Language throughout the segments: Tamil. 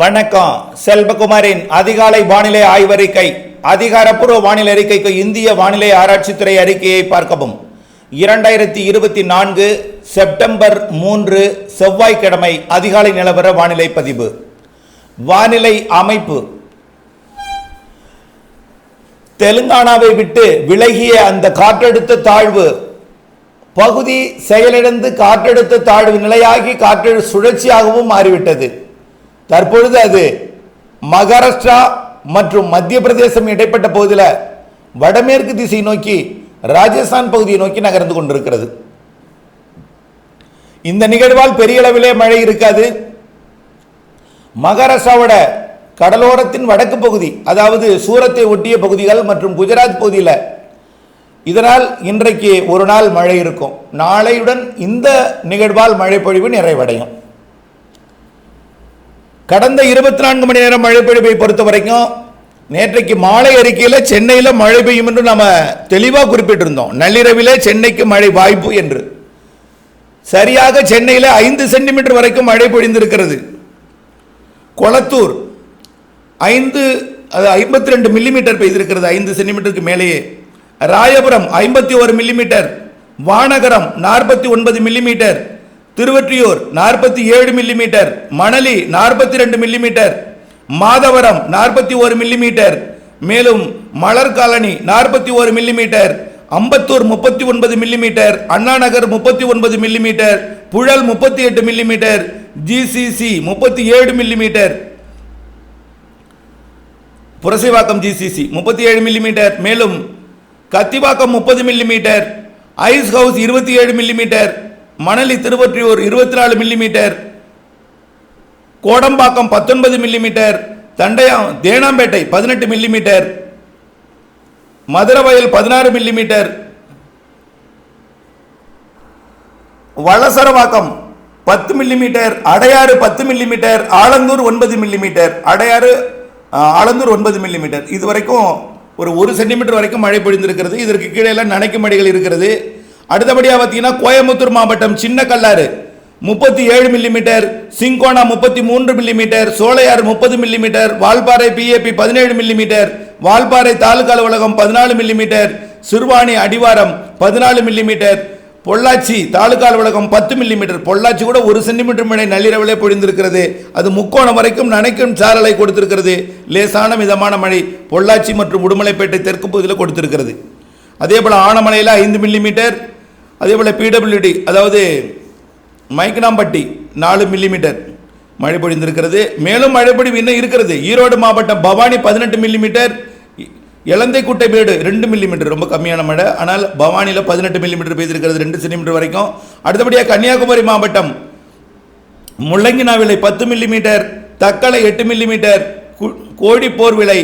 வணக்கம். செல்வகுமாரின் அதிகாலை வானிலை ஆய்வறிக்கை அதிகாரப்பூர்வ வானிலை அறிக்கைக்கு இந்திய வானிலை ஆராய்ச்சித்துறை அறிக்கையை பார்க்கவும். இரண்டாயிரத்தி இருபத்தி நான்கு செப்டம்பர் மூன்று செவ்வாய்க்கிழமை அதிகாலை நிலவர வானிலை பதிவு. வானிலை அமைப்பு. தெலுங்கானாவை விட்டு விலகிய அந்த காற்றழுத்த தாழ்வு பகுதி செயலிழந்து காற்றழுத்த தாழ்வு நிலையாகி காற்று சுழற்சியாகவும் மாறிவிட்டது. தற்பொழுது அது மகாராஷ்டிரா மற்றும் மத்திய பிரதேசம் இடைப்பட்ட பகுதியில் வடமேற்கு திசை நோக்கி ராஜஸ்தான் பகுதியை நோக்கி நகர்ந்து கொண்டிருக்கிறது. இந்த நிகழ்வால் பெரிய அளவிலே மழை இருக்காது. மகாராஷ்டிராவோட கடலோரத்தின் வடக்கு பகுதி அதாவது சூரத்தை ஒட்டிய பகுதிகள் மற்றும் குஜராத் பகுதியில் இதனால் இன்றைக்கு ஒரு நாள் மழை இருக்கும். நாளையுடன் இந்த நிகழ்வால் மழை பொழிவு நிறைவடையும். கடந்த இருபத்தி நான்கு மணி நேரம் மழை பொழிவை பொறுத்த வரைக்கும் நேற்றைக்கு மாலை அறிக்கையில் சென்னையில் மழை பெய்யும் என்று நம்ம தெளிவாக குறிப்பிட்டிருந்தோம். நள்ளிரவிலே சென்னைக்கு மழை வாய்ப்பு என்று. சரியாக சென்னையில் ஐந்து சென்டிமீட்டர் வரைக்கும் மழை பொழிந்திருக்கிறது. கொளத்தூர் ஐந்து அது ஐம்பத்தி ரெண்டு மில்லிமீட்டர் பெய்திருக்கிறது ஐந்து சென்டிமீட்டருக்கு மேலேயே. ராயபுரம் ஐம்பத்தி ஒரு மில்லிமீட்டர். வானகரம் நாற்பத்தி ஒன்பது மில்லிமீட்டர். திருவற்றியூர் நாற்பத்தி ஏழு மில்லிமீட்டர் மணலி நாற்பத்தி ரெண்டு மில்லிமீட்டர் மாதவரம் நாற்பத்தி ஒரு மில்லிமீட்டர் மேலும் மலர் காலனி நாற்பத்தி ஒரு மில்லிமீட்டர் அம்பத்தூர் முப்பத்தி ஒன்பது மில்லிமீட்டர் அண்ணாநகர் முப்பத்தி ஒன்பது மில்லிமீட்டர் புழல் முப்பத்தி எட்டு மில்லிமீட்டர் ஜிசிசி முப்பத்தி ஏழு மில்லிமீட்டர் புரசைவாக்கம் ஜிசிசி முப்பத்தி ஏழு மில்லிமீட்டர் மேலும் கத்திவாக்கம் முப்பது மில்லிமீட்டர் ஐஸ் ஹவுஸ் இருபத்தி ஏழு மில்லிமீட்டர் மணலி திருவொற்றியூர் இருபத்தி நாலு மில்லிமீட்டர் கோடம்பாக்கம் பத்தொன்பது மில்லிமீட்டர் தண்டையா தேனாம்பேட்டை பதினெட்டு மில்லிமீட்டர் மதுரவயல் பதினாறு மில்லிமீட்டர் வளசரவாக்கம் பத்து மில்லிமீட்டர் அடையாறு பத்து மில்லிமீட்டர் ஆலந்தூர் ஒன்பது மில்லிமீட்டர் அடையாறு ஆலந்தூர் ஒன்பது மில்லிமீட்டர் இது வரைக்கும் ஒரு ஒரு சென்டிமீட்டர் வரைக்கும் மழை பொழிந்திருக்கிறது. இதற்கு கீழே எல்லாம் நனைக்கும் மழைகள் இருக்கிறது. அடுத்தபடியாக பார்த்தீங்கன்னா கோயம்புத்தூர் மாவட்டம் சின்ன கல்லாறு. முப்பத்தி ஏழு மில்லிமீட்டர் சிங்கோனா முப்பத்தி மூன்று மில்லிமீட்டர் சோலையாறு முப்பது மில்லிமீட்டர் வால்பாறை பிஏபி பதினேழு மில்லிமீட்டர் வால்பாறை தாலுகா அலுவலகம் பதினாலு மில்லிமீட்டர் சிறுவாணி அடிவாரம் பதினாலு மில்லிமீட்டர் பொள்ளாச்சி தாலுகா அலுவலகம் பத்து மில்லிமீட்டர் பொள்ளாச்சி கூட ஒரு சென்டிமீட்டர் மழை நள்ளிரவிலே பொழிந்திருக்கிறது. அது முக்கோணம் வரைக்கும் நனைக்கும் சாரலை கொடுத்திருக்கிறது. லேசான மிதமான மழை பொள்ளாச்சி மற்றும் உடுமலைப்பேட்டை தெற்கு பகுதியில் கொடுத்திருக்கிறது. அதே போல் ஆனமலையில் ஐந்து மில்லிமீட்டர் அதே போல் பிடபிள்யூடி அதாவது மைக்கனாம்பட்டி நாலு மில்லிமீட்டர் மழை பொழிந்திருக்கிறது மேலும் மழை பொழிவு இன்னும் இருக்கிறது. ஈரோடு மாவட்டம் பவானி பதினெட்டு மில்லிமீட்டர் இலந்தைக்குட்டை வீடு ரெண்டு மில்லிமீட்டர் ரொம்ப கம்மியான மழை. ஆனால் பவானியில் பதினெட்டு மில்லிமீட்டர் பெய்திருக்கிறது ரெண்டு சென்டிமீட்டர் வரைக்கும். அடுத்தபடியாக கன்னியாகுமரி மாவட்டம் முள்ளங்கினா விலை பத்து மில்லிமீட்டர் தக்கலை எட்டு மில்லிமீட்டர் கோடி போர் விலை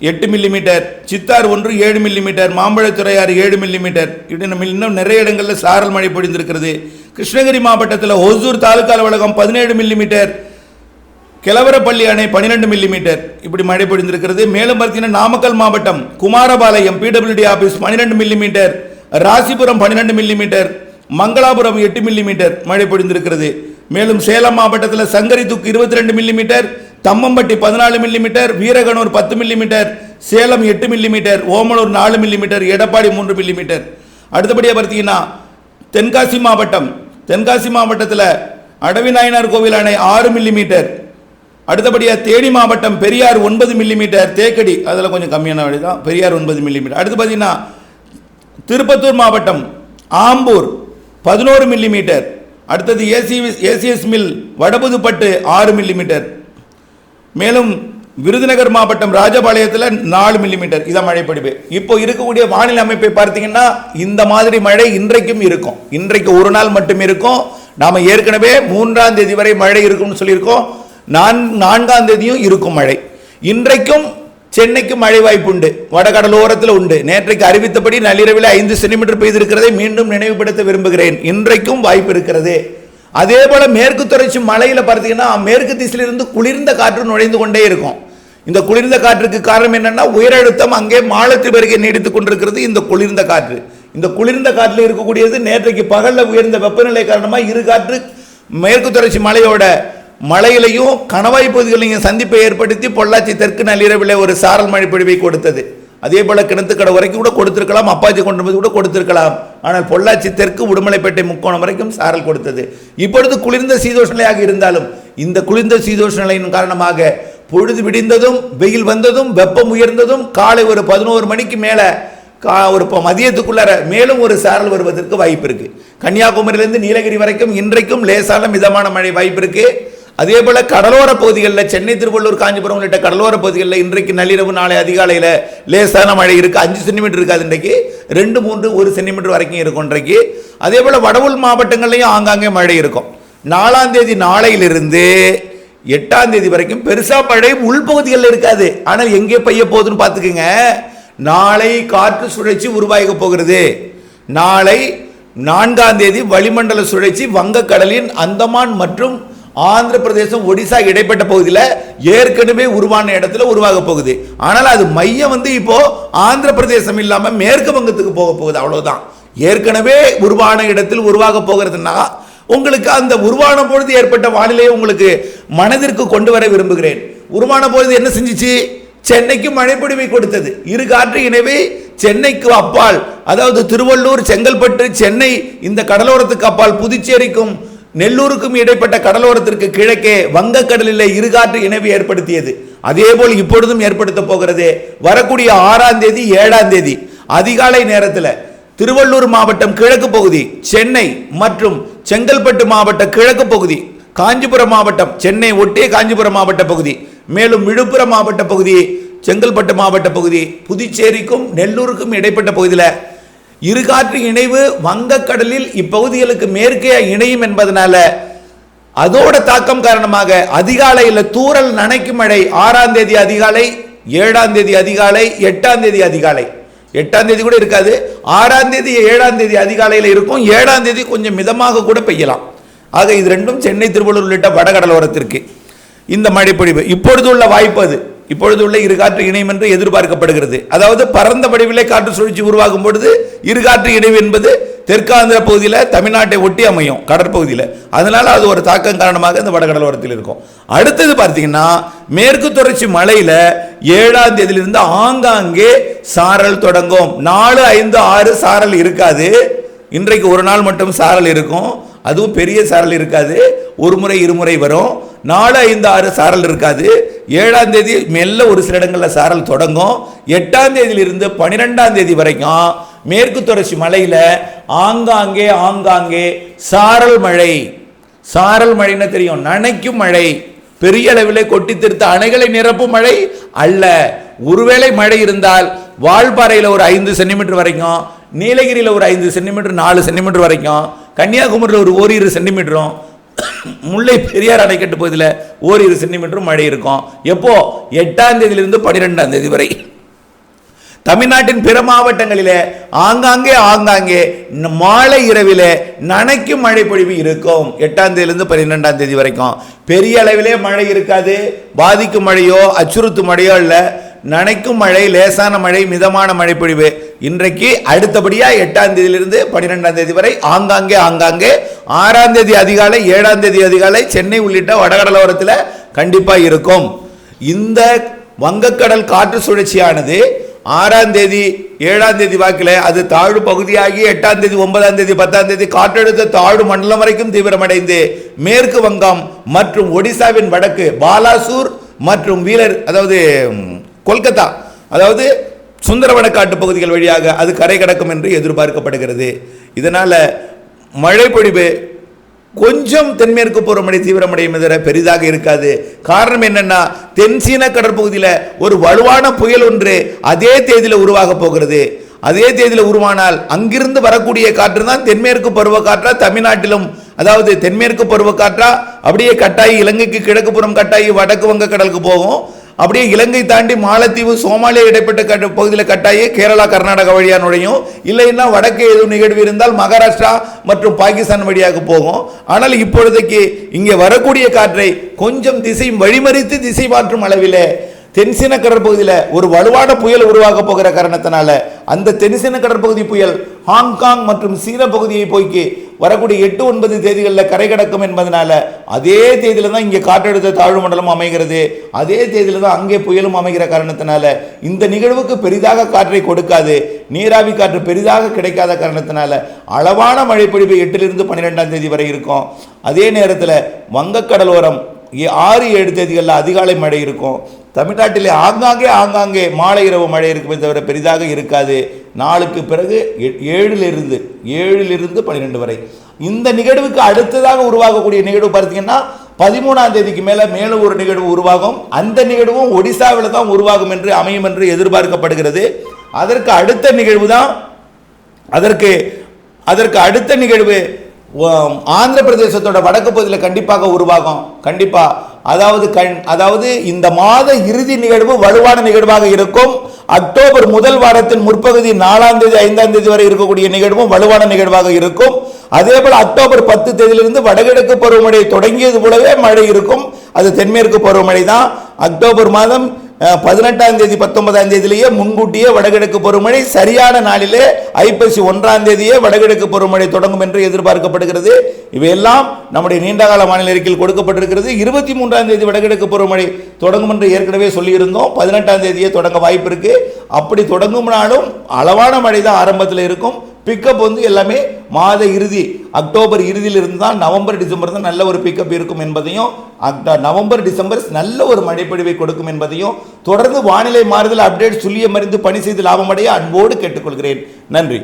எட்டு மில்லிமீட்டர் சித்தார் ஒன்று ஏழு மில்லிமீட்டர் மாம்பழத்துறையாறு ஏழு மில்லிமீட்டர் இப்படி இன்னும் நிறைய இடங்களில் சாரல் மழை பொழிந்திருக்கிறது. கிருஷ்ணகிரி மாவட்டத்தில் ஒசூர் தாலுகா அலுவலகம் பதினேழு மில்லிமீட்டர் கிழவரப்பள்ளி அணை பன்னிரெண்டு மில்லிமீட்டர் இப்படி மழை பொழிந்திருக்கிறது. மேலும் பார்த்தீங்கன்னா நாமக்கல் மாவட்டம் குமாரபாளையம் பிடபிள்யூடி ஆஃபீஸ் பன்னிரெண்டு மில்லிமீட்டர் ராசிபுரம் பன்னிரெண்டு மில்லிமீட்டர் மங்களாபுரம் எட்டு மில்லிமீட்டர் மழை பொழிந்திருக்கிறது. மேலும் சேலம் மாவட்டத்தில் சங்கரித்துக்கு இருபத்தி ரெண்டு மில்லிமீட்டர் தம்மம்பட்டி பதினாலு மில்லிமீட்டர் வீரகனூர் பத்து மில்லிமீட்டர் சேலம் எட்டு மில்லிமீட்டர் ஓமலூர் நாலு மில்லிமீட்டர் எடப்பாடி மூன்று மில்லிமீட்டர் அடுத்தபடியாக பார்த்தீங்கன்னா தென்காசி மாவட்டம். தென்காசி மாவட்டத்தில் அடவிநாயனார் கோவில் அணை ஆறு மில்லிமீட்டர் அடுத்தபடியாக தேனி மாவட்டம் பெரியார் ஒன்பது மில்லிமீட்டர் தேக்கடி அதில் கொஞ்சம் கம்மியான வழி தான் பெரியார் ஒன்பது மில்லிமீட்டர் அடுத்து பார்த்தீங்கன்னா திருப்பத்தூர் மாவட்டம் ஆம்பூர் பதினோரு மில்லிமீட்டர் அடுத்தது ஏசி ஏசிஎஸ் மில் வடபுதுப்பட்டு ஆறு மில்லிமீட்டர் மேலும் விருதுநகர் மாவட்டம் ராஜபாளையத்தில் நாலு மில்லிமீட்டர் இதான் மழை பொழிவு இப்போ இருக்கக்கூடிய வானிலை அமைப்பை பார்த்தீங்கன்னா இந்த மாதிரி மழை இன்றைக்கும் இருக்கும். இன்றைக்கு ஒரு நாள் மட்டும் இருக்கும். நாம் ஏற்கனவே மூன்றாம் தேதி வரை மழை இருக்கும்னு சொல்லியிருக்கோம். நான் நான்காம் தேதியும் இருக்கும் மழை. இன்றைக்கும் சென்னைக்கு மழை வாய்ப்பு உண்டு. வடகடலோரத்தில் உண்டு. நேற்றைக்கு அறிவித்தபடி நள்ளிரவில் ஐந்து சென்டிமீட்டர் பெய்திருக்கிறதை மீண்டும் நினைவுபடுத்த விரும்புகிறேன். இன்றைக்கும் வாய்ப்பு இருக்கிறது. அதே போல மேற்கு தொடர்ச்சி மலையில் பார்த்தீங்கன்னா மேற்கு திசையிலிருந்து குளிர்ந்த காற்று நுழைந்து கொண்டே இருக்கும். இந்த குளிர்ந்த காற்றுக்கு காரணம் என்னன்னா உயரழுத்தம் அங்கே மாலத்தில் பெருகி நீடித்துக் கொண்டிருக்கிறது இந்த குளிர்ந்த காற்று. இந்த குளிர்ந்த காற்றில் இருக்கக்கூடியது நேற்றைக்கு பகலில் உயர்ந்த வெப்பநிலை காரணமாக இரு காற்று மேற்கு தொடர்ச்சி மலையோட மலையிலையும் கணவாய் பகுதிகளையும் சந்திப்பை ஏற்படுத்தி பொள்ளாச்சி தெற்கு நள்ளிரவில் ஒரு சாரல் மழை பொழிவை கொடுத்தது. அதே போல கிணத்துக்கடை வரைக்கும் கூட கொடுத்திருக்கலாம் அப்பாச்சி கொண்டு வந்து கூட கொடுத்திருக்கலாம். ஆனால் பொள்ளாச்சி தெற்கு உடுமலைப்பேட்டை முக்கோணம் வரைக்கும் சாரல் கொடுத்தது. இப்பொழுது குளிர்ந்த சீதோஷ நிலையாக இருந்தாலும் இந்த குளிர்ந்த சீதோஷ நிலையின் காரணமாக பொழுது விடிந்ததும் வெயில் வந்ததும் வெப்பம் உயர்ந்ததும் காலை ஒரு பதினோரு மணிக்கு மேலே கா ஒரு இப்போ மதியத்துக்குள்ளார மேலும் ஒரு சாரல் வருவதற்கு வாய்ப்பு இருக்குது கன்னியாகுமரியிலேருந்து நீலகிரி வரைக்கும் இன்றைக்கும் லேசான மிதமான மழை வாய்ப்பு இருக்குது அதே போல கடலோர பகுதிகளில் சென்னை திருவள்ளூர் காஞ்சிபுரம் உள்ளிட்ட கடலோர பகுதிகளில் இன்றைக்கு நள்ளிரவு நாளை அதிகாலையில் லேசான மழை இருக்குது அஞ்சு சென்டிமீட்டர் இருக்காது இன்றைக்கு. ரெண்டு மூன்று ஒரு சென்டிமீட்டர் வரைக்கும் இருக்கும் இன்றைக்கு. அதே போல் வடவுள் மாவட்டங்கள்லையும் ஆங்காங்கே மழை இருக்கும். நாலாம் தேதி நாளையிலிருந்து எட்டாம் தேதி வரைக்கும் பெருசாக மழை உள்பகுதிகளில் இருக்காது. ஆனால் எங்கே பெய்ய போகுதுன்னு பார்த்துக்குங்க. நாளை காற்று சுழற்சி உருவாக போகிறது. நாளை நான்காம் தேதி வளிமண்டல சுழற்சி வங்கக்கடலின் அந்தமான் மற்றும் ஆந்திர பிரதேசம் ஒடிசா இடைப்பட்ட பகுதியில் ஏற்கனவே உருவான இடத்துல உருவாக போகுது. ஆனால் அது மையம் வந்து இப்போ ஆந்திர பிரதேசம் இல்லாமல் மேற்கு வங்கத்துக்கு போக போகுது. அவ்வளவுதான். ஏற்கனவே உருவான இடத்தில் உருவாக போகிறதுனா உங்களுக்கு அந்த உருவான பொழுது ஏற்பட்ட வானிலையை உங்களுக்கு மனதிற்கு கொண்டு வர விரும்புகிறேன். உருவான பொழுது என்ன செஞ்சுச்சு? சென்னைக்கு மழைப்பொழிவை கொடுத்தது. இரு காற்று இணைவே சென்னைக்கு அப்பால். அதாவது திருவள்ளூர் செங்கல்பட்டு சென்னை இந்த கடலோரத்துக்கு அப்பால் புதுச்சேரிக்கும் நெல்லூருக்கும் இடைப்பட்ட கடலோரத்திற்கு கிழக்கே வங்கக்கடலில் இருகாற்று இணைவு ஏற்படுத்தியது. அதேபோல் இப்பொழுதும் ஏற்படுத்த போகிறது வரக்கூடிய ஆறாம் தேதி ஏழாம் தேதி. அதிகாலை நேரத்தில் திருவள்ளூர் மாவட்டம் கிழக்கு பகுதி சென்னை மற்றும் செங்கல்பட்டு மாவட்ட கிழக்கு பகுதி காஞ்சிபுரம் மாவட்டம் சென்னை ஒட்டிய காஞ்சிபுரம் மாவட்ட பகுதி மேலும் விழுப்புரம் மாவட்ட பகுதி செங்கல்பட்டு மாவட்ட பகுதி புதுச்சேரிக்கும் நெல்லூருக்கும் இடைப்பட்ட பகுதியில் இருகாற்று இணைவு வங்கக்கடலில் இப்பகுதிகளுக்கு மேற்கே இணையும் என்பதனால அதோட தாக்கம் காரணமாக அதிகாலையில் தூறல் நனைக்கும் மழை ஆறாம் தேதி அதிகாலை ஏழாம் தேதி அதிகாலை எட்டாம் தேதி அதிகாலை. எட்டாம் தேதி கூட இருக்காது. ஆறாம் தேதி ஏழாம் தேதி அதிகாலையில் இருக்கும். ஏழாம் தேதி கொஞ்சம் மிதமாக கூட பெய்யலாம். ஆக இது ரெண்டும் சென்னை திருவள்ளூர் உள்ளிட்ட வடகடலோரத்திற்கு. இந்த மழைப்பொழிவு. இப்பொழுது உள்ள வாய்ப்பு அது. இப்பொழுது உள்ள இருகாற்று இணையம் என்று எதிர்பார்க்கப்படுகிறது. அதாவது பரந்த வடிவிலே காற்று சுழற்சி உருவாகும் பொழுது இருகாற்று இணைவு என்பது தெற்காந்திர பகுதியில் தமிழ்நாட்டை ஒட்டி அமையும் கடற்பகுதியில். அதனால் அது ஒரு தாக்கம் காரணமாக இந்த வடகடலோரத்தில் இருக்கும். அடுத்தது பார்த்தீங்கன்னா மேற்கு தொடர்ச்சி மலையில் ஏழாம் தேதியிலிருந்து ஆங்காங்கே சாரல் தொடங்கும். நாலு ஐந்து ஆறு சாரல் இருக்காது. இன்றைக்கு ஒரு நாள் மட்டும் சாரல் இருக்கும். அதுவும் பெரிய சாரல் இருக்காது. ஒரு முறை இருமுறை வரும். நாலு ஐந்து ஆறு சாரல் இருக்காது. ஏழாம் தேதி மெல்ல ஒரு சில இடங்களில் சாரல் தொடங்கும். எட்டாம் தேதியிலிருந்து பன்னிரெண்டாம் தேதி வரைக்கும் மேற்கு தொடர்ச்சி மலையில் ஆங்காங்கே ஆங்காங்கே சாரல் மழை. சாரல் மழைன்னு தெரியும். நனைக்கும் மழை. பெரிய அளவில் கொட்டி திருத்த அணைகளை நிரப்பும் மழை அல்ல. ஒருவேளை மழை இருந்தால் வால்பாறையில் ஒரு ஐந்து சென்டிமீட்டர் வரைக்கும் நீலகிரியில் ஒரு ஐந்து சென்டிமீட்டர் நாலு சென்டிமீட்டர் வரைக்கும் கன்னியாகுமரியில் ஒரு ஓரிரு சென்டிமீட்டரும் முல்லை பெரியார் அணைக்கட்டு பகுதியில் ஓரிரு சென்டிமீட்டரும் மழை இருக்கும். எப்போ? எட்டாம் தேதியிலிருந்து பன்னிரெண்டாம் தேதி வரை. தமிழ்நாட்டின் பிற மாவட்டங்களிலே ஆங்காங்கே ஆங்காங்கே மாலை இரவிலே நனைக்கும் மழை பொழிவு இருக்கும். எட்டாம் தேதியிலிருந்து பன்னிரெண்டாம் தேதி வரைக்கும். பெரிய அளவிலே மழை இருக்காது. பாதிக்கும் மழையோ அச்சுறுத்தும் மழையோ இல்லை நனைக்கும் மழை லேசான மழை மிதமான மழை பொழிவு. இன்றைக்கு அடுத்தபடியாக எட்டாம் தேதியிலிருந்து பன்னிரெண்டாம் தேதி வரை ஆங்காங்கே ஆங்காங்கே ஆறாம் தேதி அதிகாலை ஏழாம் தேதி அதிகாலை சென்னை உள்ளிட்ட வடகடலோரத்தில் கண்டிப்பாக இருக்கும். இந்த வங்கக்கடல் காற்று சுழற்சியானது ஆறாம் தேதி ஏழாம் தேதி வாக்கில் அது தாழ்வு பகுதியாகி எட்டாம் தேதி ஒன்பதாம் தேதி பத்தாம் தேதி காற்றழுத்த தாழ்வு மண்டலம் வரைக்கும் தீவிரமடைந்து மேற்கு வங்கம் மற்றும் ஒடிசாவின் வடக்கு பாலாசூர் மற்றும் வீலர் அதாவது கொல்கத்தா அதாவது சுந்தரவனக்காட்டு பகுதிகள் வழியாக அது கரை கடக்கும் என்று எதிர்பார்க்கப்படுகிறது. இதனால் மழை பொழிவு கொஞ்சம் தென்மேற்கு பருவமழை தீவிரமடையும் தவிர பெரிதாக இருக்காது. காரணம் என்னன்னா தென்சீன கடற்பகுதியில் ஒரு வலுவான புயல் ஒன்று அதே தேதியில் உருவாக போகிறது. அதே தேதியில் உருவானால் அங்கிருந்து வரக்கூடிய காற்று தான் தென்மேற்கு பருவக்காற்றா தமிழ்நாட்டிலும் அதாவது தென்மேற்கு பருவக்காற்றா அப்படியே கட்டாயி இலங்கைக்கு கிழக்கு புறம் கட்டாயி வடக்கு வங்க கடலுக்கு போகும். அப்படியே இலங்கை தாண்டி மாலத்தீவு சோமாலியா இடைப்பட்ட கட்ட பகுதியில் கட்டாயி கேரளா கர்நாடகா வழியாக நுழையும். இல்லைன்னா வடக்கு எதுவும் நிகழ்வு இருந்தால் மகாராஷ்டிரா மற்றும் பாகிஸ்தான் வழியாக போகும். ஆனால் இப்பொழுதைக்கு இங்கே வரக்கூடிய காற்றை கொஞ்சம் திசை வழிமறித்து திசை மாற்றும் அளவிலே தென்சீன கடற்பகுதியில் ஒரு வலுவான புயல் உருவாக போகிற காரணத்தினால அந்த தென்சீன கடற்பகுதி புயல் ஹாங்காங் மற்றும் சீன பகுதியை போய்க்கு வரக்கூடிய எட்டு ஒன்பது தேதிகளில் கரை கடக்கும் என்பதனால அதே தேதியில் தான் இங்கே காற்றழுத்த தாழ்வு மண்டலம் அமைகிறது. அதே தேதியில தான் அங்கே புயலும் அமைகிற காரணத்தினால இந்த நிகழ்வுக்கு பெரிதாக காற்றை கொடுக்காது. நீராவி காற்று பெரிதாக கிடைக்காத காரணத்தினால அளவான மழைப்பொழிவு எட்டிலிருந்து பன்னிரெண்டாம் தேதி வரை இருக்கும். அதே நேரத்தில் வங்கக்கடலோரம் ஆறு ஏழு தேதிகளில் அதிகாலை மழை இருக்கும். தமிழ்நாட்டிலே ஆங்காங்கே ஆங்காங்கே மாலை இரவு மழை இருக்குமே தவிர பெரிதாக இருக்காது. நாளுக்கு பிறகு ஏழிலிருந்து ஏழிலிருந்து பன்னிரெண்டு வரை. இந்த நிகழ்வுக்கு அடுத்ததாக உருவாகக்கூடிய நிகழ்வு பார்த்தீங்கன்னா பதிமூணாம் தேதிக்கு மேலே மேலும் ஒரு நிகழ்வு உருவாகும். அந்த நிகழ்வும் ஒடிசாவில் தான் உருவாகும் என்று அமையும் என்று எதிர்பார்க்கப்படுகிறது. அதற்கு அடுத்த நிகழ்வு தான் அதற்கு அதற்கு அடுத்த நிகழ்வு ஆந்திர பிரதேசத்தோட வடக்கு பகுதியில் கண்டிப்பாக உருவாகும். கண்டிப்பாக அதாவது கண் அதாவது இந்த மாத இறுதி நிகழ்வு வலுவான நிகழ்வாக இருக்கும். அக்டோபர் முதல் வாரத்தின் முற்பகுதி நாலாம் தேதி ஐந்தாம் தேதி வரை இருக்கக்கூடிய நிகழ்வும் வலுவான நிகழ்வாக இருக்கும். அதே போல் அக்டோபர் பத்து தேதியிலிருந்து வடகிழக்கு பருவமழை தொடங்கியது போலவே மழை இருக்கும். அது தென்மேற்கு பருவமழை தான் அக்டோபர் மாதம் பதினெட்டாம் தேதி பத்தொன்பதாம் தேதியிலேயே முன்கூட்டியே வடகிழக்கு பருவமழை சரியான நாளிலே ஐப்பசி ஒன்றாம் தேதியே வடகிழக்கு பருவமழை தொடங்கும் என்று எதிர்பார்க்கப்படுகிறது. இவையெல்லாம் நம்முடைய நீண்டகால மாநில அறிக்கையில் கொடுக்கப்பட்டிருக்கிறது. இருபத்தி மூன்றாம் தேதி வடகிழக்கு பருவமழை தொடங்கும் என்று ஏற்கனவே சொல்லியிருந்தோம். பதினெட்டாம் தேதியே தொடங்க வாய்ப்பு இருக்கு. அப்படி தொடங்கும் நாளும் அளவான மழை தான் ஆரம்பத்தில் இருக்கும். பிக்கப் வந்து எல்லாமே மாத இறுதி அக்டோபர் இறுதியிலிருந்து தான் நவம்பர் டிசம்பர் தான் நல்ல ஒரு பிக்கப் இருக்கும் என்பதையும் அக்டா நவம்பர் டிசம்பர் நல்ல ஒரு மழைப்பொழிவை கொடுக்கும் என்பதையும் தொடர்ந்து வானிலை மாறுதல் அப்டேட் சொல்லிய மறிந்து பணி செய்து லாபமடைய அன்போடு கேட்டுக்கொள்கிறேன். நன்றி.